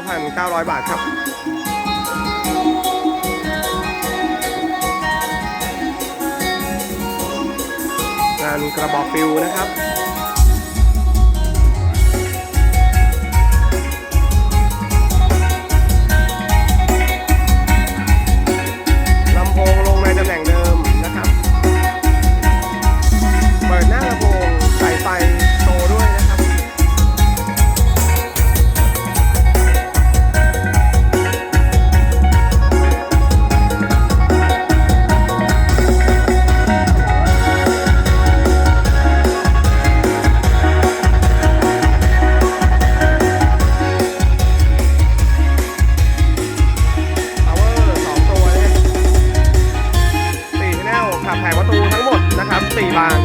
9,900 บาทครับงานกระบอกฟิวนะครับ บาง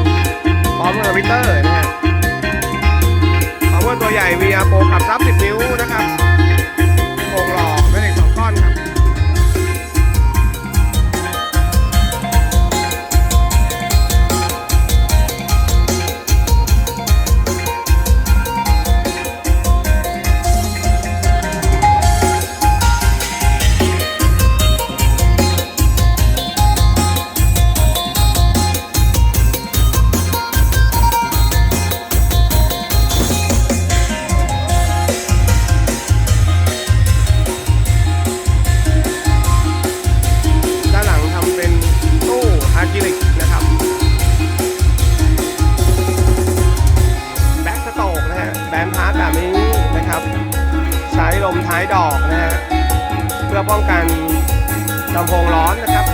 พร้อมกับมิเตอร์นะฮะ power ตัวใหญ่ VR Pro ขับรับ 10 นิ้วนะครับ ป้องกันลำโพงร้อนนะครับ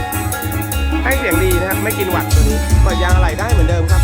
ให้เสียงดีนะครับ ไม่กินหวัดตัวนี้เปิดยางอะไหลได้เหมือนเดิมครับ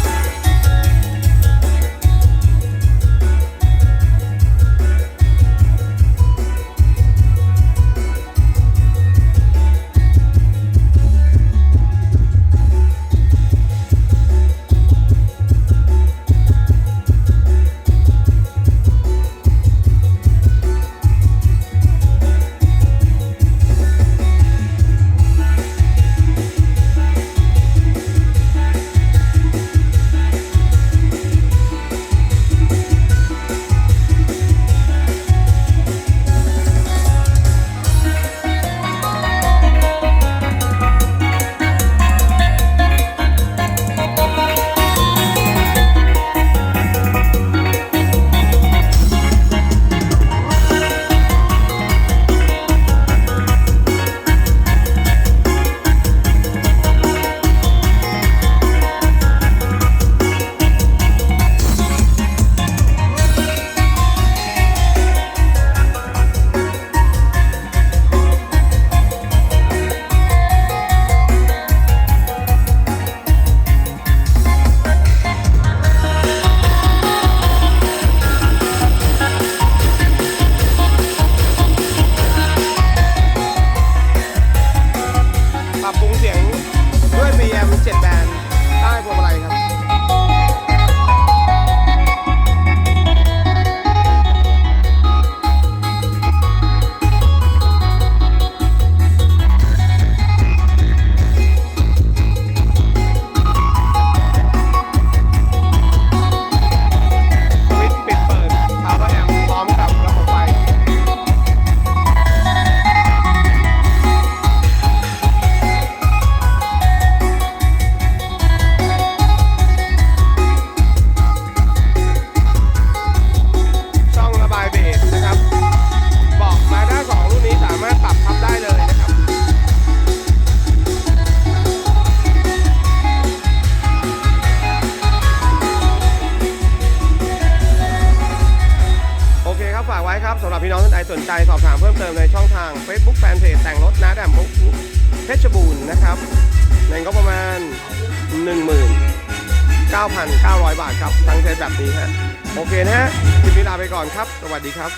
ากไว้ครับสำหรับพี่น้องท่านใดสนใจสอบถามเพิ่มเติมในช่องทาง Facebook Fanpage แต่งรถนะแดมบุ๊กเพชรบูรณ์นะครับในงบประมาณ 19,900 บาทครับทั้งเซตแบบนี้ฮะโอเคนะฮะคลิปนี้ลาไปก่อนครับ สวัสดีครับ